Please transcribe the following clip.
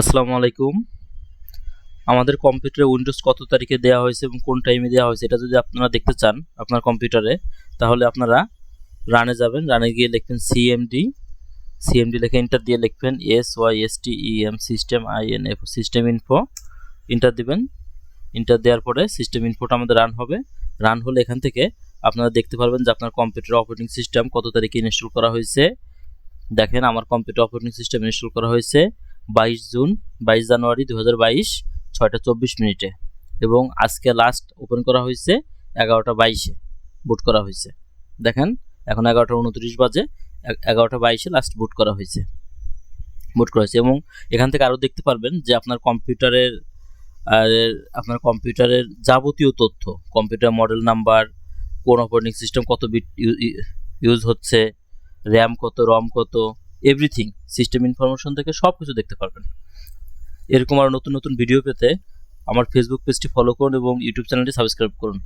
আসসালামু আলাইকুম। আমাদের কম্পিউটারে উইন্ডোজ কত তারিখে দেওয়া হয়েছে এবং কোন টাইমে দেওয়া হয়েছে এটা যদি আপনারা দেখতে চান আপনার কম্পিউটারে তাহলে আপনারা রানে যাবেন। রানে গিয়ে লিখবেন সিএমডি সিএমডি লিখে এন্টার দিয়ে লিখবেন S Y S T E M system I N F system info enter দিবেন। এন্টার দেওয়ার পরে সিস্টেম ইনফোটা আমাদের রান হবে। রান হলে এখান থেকে আপনারা দেখতে পারবেন যে আপনার কম্পিউটার অপারেটিং সিস্টেম কত তারিখে ইনস্টল করা হয়েছে। দেখেন আমার কম্পিউটার অপারেটিং সিস্টেম ইনস্টল করা হয়েছে। বাইশ জুন, বাইশ জানুয়ারি দু হাজার বাইশ, ছয়টা চব্বিশ মিনিটে। এবং আজকে লাস্ট ওপেন করা হয়েছে এগারোটা বাইশে বুট করা হয়েছে। দেখেন, এখন এগারোটা উনত্রিশ বাজে এগারোটা বাইশে লাস্ট বুট করা হয়েছে। বুট করা হয়েছে। এবং এখান থেকে আরও দেখতে পারবেন যে আপনার কম্পিউটারের, আর আপনার কম্পিউটারের যাবতীয় তথ্য, কম্পিউটার মডেল নাম্বার কোন অপারেটিং সিস্টেম কত বিট ইউজ হচ্ছে র্যাম কত রম কত এভরিথিং, সিস্টেম ইনফরমেশন থেকে সব কিছু দেখতে পারবেন। এরকম আরও নতুন নতুন ভিডিও পেতে আমার ফেসবুক পেজটি ফলো করুন এবং ইউটিউব চ্যানেলটি সাবস্ক্রাইব করুন।